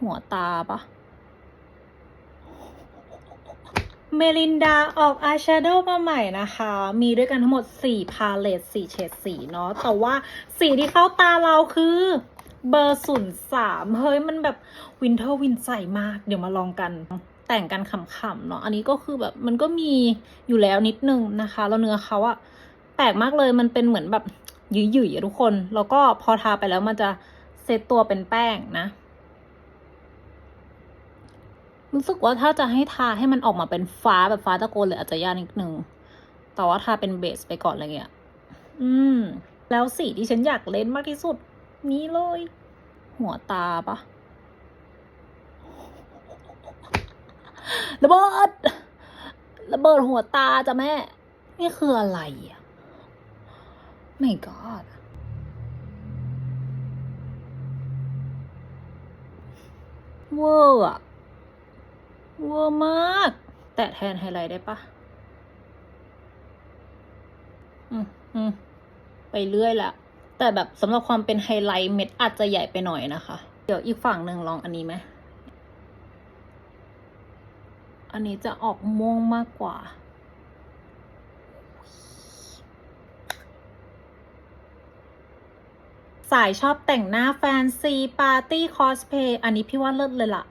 หัวตาปะเมลินดาออกอายแชโดว์มาใหม่นะคะ มีด้วยกันทั้งหมด 4 พาเลต4เฉดสีเนาะ แต่ว่าสีที่เข้าตาเราคือเบอร์ศูนย์สามเฮ้ย มันแบบวินเทอร์วินใสมาก เดี๋ยวมาลองกันแต่งกันขำๆเนาะ อันนี้ก็คือแบบมันก็มีอยู่แล้วนิดนึงนะคะ แล้วเนื้อเขาอะแปลกมากเลย มันเป็นเหมือนแบบหยุ่ยๆอะทุกคน แล้วก็พอทาไปแล้วมันจะเซตตัวเป็นแป้งนะ รู้สึกว่าถ้าจะให้ทาให้มันออกมาเป็นฟ้าแบบฟ้าตะโกนเลยอาจจะยากนิดนึง แต่ว่าทาเป็นเบสไปก่อนอะไรเงี้ย อืม แล้วสีที่ฉันอยากเล่นมากที่สุด นี้เลย หัวตาปะระเบิดระเบิดหัวตาจ้ะแม่ นี่คืออะไรอะไม่กอดเวอร์อะ เวอร์มาก แตะแทนไฮไลท์ได้ปะอืมอืมไปเรื่อยละแต่แบบสำหรับความเป็นไฮไลท์เม็ดอาจจะใหญ่ไปหน่อยนะคะ เดี๋ยวอีกฝั่งหนึ่งลองอันนี้ไหมอันนี้จะออกม่วงมากกว่า สายชอบแต่งหน้าแฟนซี ปาร์ตี้ คอสเพย์ อันนี้พี่ว่าเลิศเลยล่ะ